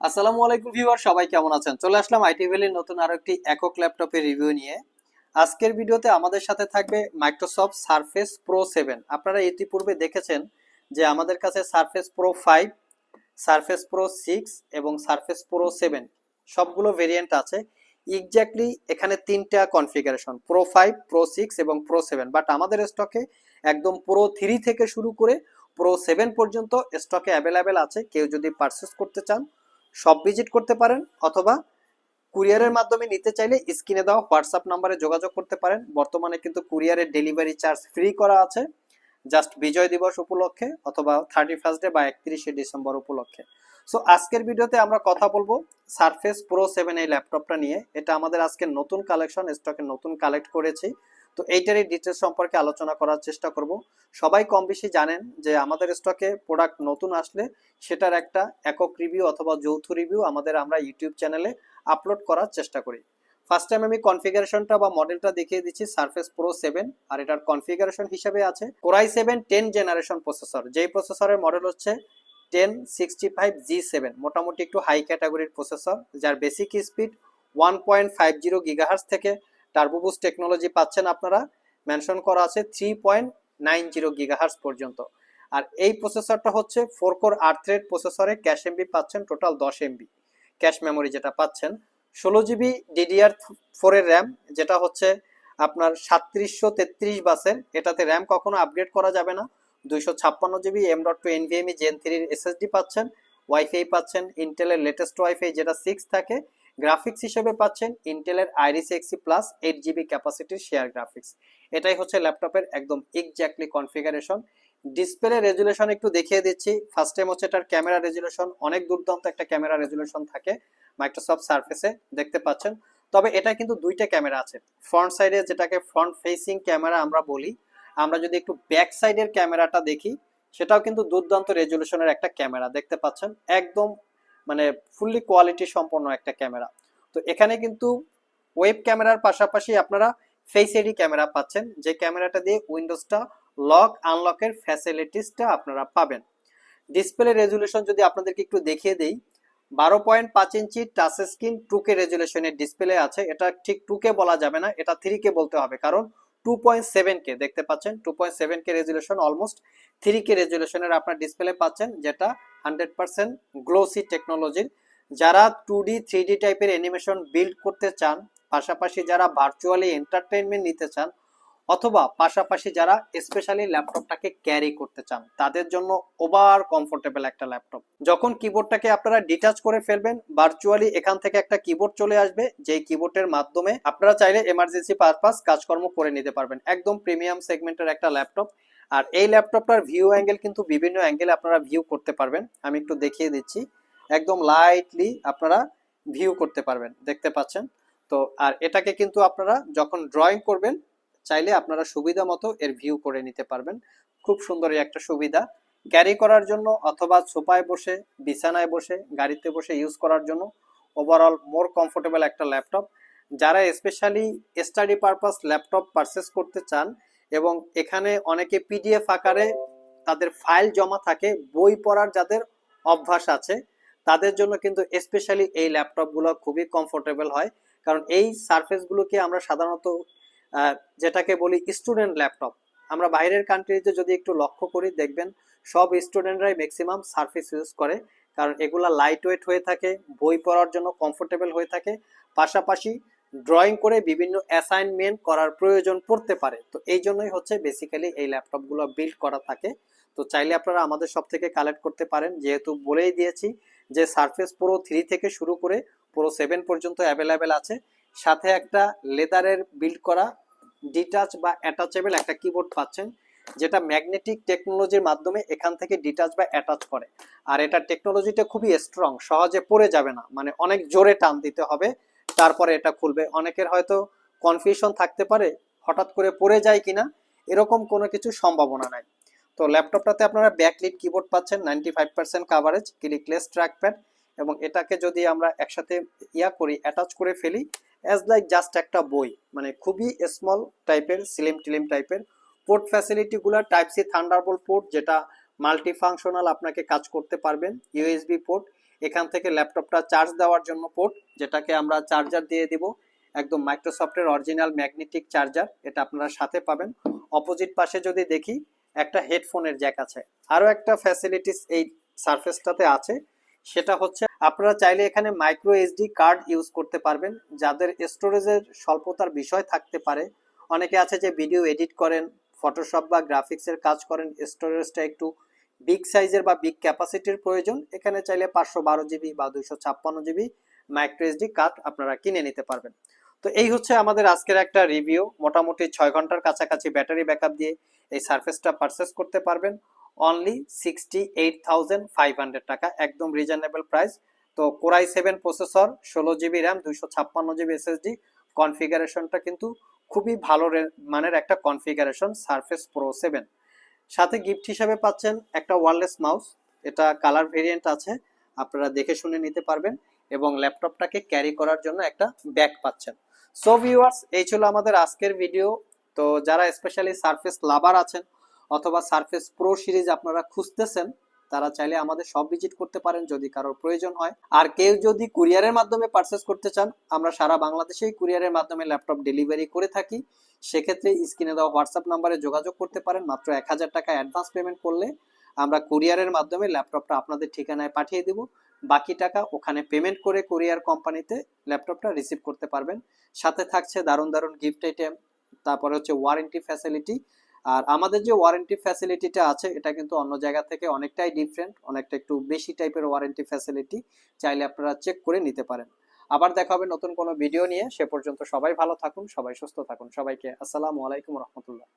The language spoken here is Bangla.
আসসালামু আলাইকুম ভিউয়ার, সবাই কেমন আছেন? চলে আসলাম আইটি ভ্যালির নতুন আরও একটি একক ল্যাপটপের রিভিউ নিয়ে। আজকের ভিডিওতে আমাদের সাথে থাকবে মাইক্রোসফট সারফেস প্রো সেভেন আপনারা ইতিপূর্বে দেখেছেন যে আমাদের কাছে Surface Pro five Surface Pro six এবং সারফেস প্রো সেভেন সবগুলো ভেরিয়েন্ট আছে। এক্স্যাক্টলি এখানে তিনটা configuration pro five pro six এবং প্রো সেভেন বাট আমাদের স্টকে একদম প্রো থ্রি থেকে শুরু করে প্রো সেভেন পর্যন্ত স্টকে অ্যাভেলেবেল আছে। কেউ যদি পারচেস করতে চান সব ভিজিট করতে পারেন অথবা কুরিয়ারের মাধ্যমে নিতে চাইলে স্ক্রিনে দেওয়া হোয়াটসঅ্যাপ নাম্বারে যোগাযোগ করতে পারেন। বর্তমানে কিন্তু কুরিয়ারের ডেলিভারি চার্জ ফ্রি করা আছে। জাস্ট বিজয় দিবস উপলক্ষে অথবা থার্টি ফার্স্ট ডে বা একত্রিশে ডিসেম্বর উপলক্ষে। সো আজকের ভিডিওতে আমরা কথা বলব সারফেস প্রো সেভেন এই ল্যাপটপটা নিয়ে। এটা আমাদের আজকে নতুন কালেকশন স্টকে নতুন কালেক্ট করেছি। তো এইটারই ডিটেলস সম্পর্কে আলোচনা করার চেষ্টা করব। সবাই কম বেশি জানেন যে আমাদের স্টকে প্রোডাক্ট নতুন আসলে সেটার একটা একক রিভিউ অথবা যৌথ রিভিউ আমাদের আমরা ইউটিউব চ্যানেলে আপলোড করার চেষ্টা করি। ফার্স্ট টাইম আমি কনফিগারেশনটা বা মডেলটা দেখিয়ে দিচ্ছি সারফেস প্রো সেভেন আর এটার কনফিগারেশন হিসেবে আছে। Core i seven ten generation processor যেই প্রসেসরের মডেল হচ্ছে ten sixty five G seven মোটামুটি একটু হাই ক্যাটাগরির প্রসেসর যার basic speed one point five zero gigahertz থেকে টার্বোবুস টেকনোলজি পাচ্ছেন আপনারা। মেনশন করা আছে three point nine zero gigahertz পর্যন্ত। আর এই প্রসেসরটা হচ্ছে ফোর কোর আট থ্রেড প্রসেসরে ক্যাশ এমবি পাচ্ছেন টোটাল দশ এমবি ক্যাশ মেমোরি যেটা পাচ্ছেন, ষোলো জিবি ডিডিআর ফোরের র্যাম যেটা হচ্ছে আপনার সাতত্রিশশো তেত্রিশ বাসের। এটাতে র্যাম কখনো আপগ্রেড করা যাবে না। দুইশো ছাপ্পান্ন GB M dot two NVMe gen থ্রির এসএসডি পাচ্ছেন ওয়াইফাই পাচ্ছেন ইন্টেলের লেটেস্ট ওয়াইফাই যেটা সিক্স থাকে গ্রাফিক্স হিসেবে পাচ্ছেন ইন্টেলের Iris Xe plus eight GB ক্যাপাসিটির share graphics এটাই হচ্ছে ল্যাপটপের একদম এক্স্যাক্টলি কনফিগারেশন ডিসপ্লে রেজুলেশন একটু দেখিয়ে দিচ্ছি। ফার্স্ট টাইম হচ্ছে এটার ক্যামেরা রেজুলেশন অনেক দুর্দান্ত একটা ক্যামেরা রেজুলেশন থাকে মাইক্রোসফট সার্ফেসে দেখতে পাচ্ছেন। তবে এটা কিন্তু দুইটা ক্যামেরা আছে। ফ্রন্ট সাইডে যেটাকে ফ্রন্ট ফেসিং ক্যামেরা আমরা বলি, আমরা যদি একটু ব্যাক সাইডের ক্যামেরাটা দেখি, সেটাও কিন্তু দুর্দান্ত রেজুলেশনের একটা ক্যামেরা দেখতে পাচ্ছেন? একদম মানে ফুললি কোয়ালিটি সম্পন্ন একটা ক্যামেরা তো এখানে কিন্তু ওয়েব ক্যামেরার পাশাপাশি আপনারা ফেস এডি ক্যামেরা পাচ্ছেন, যে ক্যামেরাটা দিয়ে উইন্ডোজটা লক আনলকের ফ্যাসিলিটিসটা আপনারা পাবেন। ডিসপ্লে রেজুলেশন যদি আপনাদেরকে একটু দেখিয়ে দেই, বারো পয়েন্ট পাঁচ ইঞ্চি টাচ স্ক্রিন টুকে রেজুলেশনের ডিসপ্লে আছে। এটা ঠিক টুকে বলা যাবে না, এটা থ্রি কে বলতে হবে, কারণ টু পয়েন্ট সেভেন কে দেখতে পাচ্ছেন? Two point seven K resolution almost three K রেজুলেশনের আপনার ডিসপ্লে পাচ্ছেন, যেটা হান্ড্রেড পার্সেন্ট গ্লোসি টেকনোলজির। যারা টু ডি, থ্রি ডি টাইপের অ্যানিমেশন বিল্ড করতে চান, পাশাপাশি যারা ভার্চুয়ালি এন্টারটেনমেন্ট নিতে চান, অথবা পাশাপাশি যারা স্পেশালি ল্যাপটপটাকে ক্যারি করতে চান, তাদের জন্য ওভার কমফোর্টেবল একটা ল্যাপটপ। যখন কিবোর্ডটাকে আপনারা ডিটাচ করে ফেলবেন, ভার্চুয়ালি এখান থেকে একটা কিবোর্ড চলে আসবে, যেই কিবোর্ডের মাধ্যমে আপনারা চাইলে এমার্জেন্সি পারপাস কাজকর্ম করে নিতে পারবেন। একদম প্রিমিয়াম সেগমেন্টের একটা ল্যাপটপ আর এই ল্যাপটপটার ভিউ অ্যাঙ্গেল কিন্তু বিভিন্ন অ্যাঙ্গেলে আপনারা ভিউ করতে পারবেন। আমি একটু দেখিয়ে দিচ্ছি। একদম লাইটলি আপনারা ভিউ করতে পারবেন। দেখতে পাচ্ছেন? তো আর এটাকে কিন্তু আপনারা যখন ড্রয়িং করবেন, চাইলে আপনারা সুবিধা মতো এর ভিউ করে নিতে পারবেন। খুব সুন্দর এই একটা সুবিধা। ক্যারি করার জন্য অথবা সোফায় বসে, বিছানায় বসে, গাড়িতে বসে ইউজ করার জন্য ওভারঅল মোর কমফোর্টেবল একটা ল্যাপটপ। যারা specially study purpose laptop purchase করতে চান এবং এখানে অনেকে পিডিএফ আকারে তাদের ফাইল জমা থাকে, বই পড়ার যাদের অভ্যাস আছে, তাদের জন্য কিন্তু স্পেশালি এই ল্যাপটপগুলো খুবই কমফোর্টেবল হয়। কারণ এই সারফেসগুলোকে আমরা সাধারণত যেটাকে বলি স্টুডেন্ট ল্যাপটপ আমরা বাইরের কান্ট্রিতে যদি একটু লক্ষ্য করি, দেখবেন সব স্টুডেন্টরাই ম্যাক্সিমাম সারফেস ইউজ করে। কারণ এগুলা লাইট ওয়েট হয়ে থাকে, বই পড়ার জন্য কমফোর্টেবল হয়ে থাকে। পাশাপাশি ড্রয়িং করে বিভিন্ন অ্যাসাইনমেন্ট করার প্রয়োজন পড়তে পারে। তো এই জন্যই হচ্ছে বেসিক্যালি এই ল্যাপটপগুলো বিল্ড করা থাকে। তো চাইলে আপনারা আমাদের সব থেকে কালেক্ট করতে পারেন। যেহেতু বলেই দিয়েছি যে সারফেস প্রো থ্রি থেকে শুরু করে প্রো সেভেন পর্যন্ত অ্যাভেলেবেল আছে। সাথে একটা লেদারের বিল্ড করা ডিটাচ বা অ্যাটাচেবল একটা কিবোর্ড পাচ্ছেন, যেটা ম্যাগনেটিক টেকনোলজির মাধ্যমে এখান থেকে ডিটাচ বা অ্যাটাচ করে। আর এটা টেকনোলজিটা খুবই স্ট্রং সহজে পড়ে যাবে না। মানে অনেক জোরে টান দিতে হবে। তারপরে এটা খুলবে। অনেকের হয়তো কনফিউশন থাকতে পারে, হঠাৎ করে পড়ে যায় কিনা, এরকম কোনো কিছু সম্ভাবনা নাই। তো ল্যাপটপটাতে আপনারা ব্যাকলিট কিবোর্ড পাচ্ছেন ninety five percent coverage clickless trackpad এবং এটাকে যদি আমরা একসাথে ইয়া করি অ্যাটাচ করে ফেলি অ্যাজ লাইক জাস্ট একটা বই মানে খুবই স্মল টাইপের স্লিম টিলিম টাইপের পোর্ট ফ্যাসিলিটিগুলো টাইপ সি থান্ডারবোল্ট পোর্ট যেটা মাল্টি ফাংশনাল আপনাকে কাজ করতে পারবেন ইউএসবি পোর্ট এখান থেকে ল্যাপটপটা চার্জ দেওয়ার জন্য পোর্ট যেটাকে আমরা চার্জার দিয়ে দিব। একদম মাইক্রোসফটের অরিজিনাল ম্যাগনেটিক চার্জার এটা আপনারা সাথে পাবেন। অপোজিট পাশে যদি দেখি, একটা হেডফোনের জ্যাক আছে। আরও একটা ফ্যাসিলিটিস এই সারফেসটাতে আছে। সেটা হচ্ছে, আপনারা চাইলে এখানে মাইক্রো এসডি কার্ড ইউজ করতে পারবেন। যাদের স্টোরেজের স্বল্পতার বিষয় থাকতে পারে, অনেকে আছে যে ভিডিও এডিট করেন ফটোশপ বা গ্রাফিক্সের কাজ করেন স্টোরেজটা একটু বিগ সাইজের বা বিগ ক্যাপাসিটির প্রয়োজন। এখানে চাইলে পাঁচশো বারো জিবি বা দুইশো ছাপ্পান্ন জিবি মাইক্রো এসডি কার্ড আপনারা কিনে নিতে পারবেন। তো এই হচ্ছে আমাদের আজকের একটা রিভিউ। মোটামুটি ছয় ঘণ্টার কাছাকাছি ব্যাটারি ব্যাকআপ দিয়ে এই সার্ফেসটা পারচেস করতে পারবেন। Only sixty eight thousand five hundred টাকা, একদম রিজনেবল প্রাইস তো কোরাই সেভেন প্রসেসর ষোলো জিবি র্যাম দুইশো ছাপ্পান্ন জিবি এসএসডি কনফিগারেশনটা কিন্তু খুবই ভালো মানের একটা কনফিগারেশন সার্ফেস প্রো সেভেন সাথে গিফট হিসাবে পাচ্ছেন একটা ওয়ারলেস মাউস এটা কালার ভেরিয়েন্ট আছে, আপনারা দেখে শুনে নিতে পারবেন এবং ল্যাপটপটাকে ক্যারি করার জন্য একটা ব্যাগ পাচ্ছেন। সো ভিউয়ার্স এই ছিল আমাদের আজকের ভিডিও তো যারা স্পেশালি সারফেস লাভার আছেন অথবা সারফেস প্রো সিরিজ আপনারা খুঁজতেছেন তারা চাইলে আমাদের সব ভিজিট করতে পারেন যদি কারোর প্রয়োজন হয়। আর কেউ যদি কুরিয়ারের মাধ্যমে পারচেস করতে চান, আমরা সারা বাংলাদেশেই কুরিয়ারের মাধ্যমে ল্যাপটপ ডেলিভারি করে থাকি। সেক্ষেত্রে স্ক্রিনে দেওয়া হোয়াটসঅ্যাপ নাম্বারে যোগাযোগ করতে পারেন, মাত্র এক হাজার টাকা অ্যাডভান্স পেমেন্ট করলে আমরা কুরিয়ারের মাধ্যমে ল্যাপটপটা আপনাদের ঠিকানায় পাঠিয়ে দেব। বাকি টাকা ওখানে পেমেন্ট করে কুরিয়ার কোম্পানিতে ল্যাপটপটা রিসিভ করতে পারবেন। সাথে থাকছে দারুণ দারুণ গিফট আইটেম তারপরে হচ্ছে ওয়ারেন্টি ফ্যাসিলিটি আর আমাদের যে ওয়ারেন্টি ফ্যাসিলিটিটা আছে, এটা কিন্তু অন্য জায়গা থেকে অনেকটাই ডিফারেন্ট অনেকটা একটু বেশি টাইপের ওয়ারেন্টি ফ্যাসিলিটি চাইলে আপনারা চেক করে নিতে পারেন। আবার দেখা হবে নতুন কোনো ভিডিও নিয়ে, সে পর্যন্ত সবাই ভালো থাকুন, সবাই সুস্থ থাকুন। সবাইকে আসসালামু আলাইকুম রহমতুল্লাহ।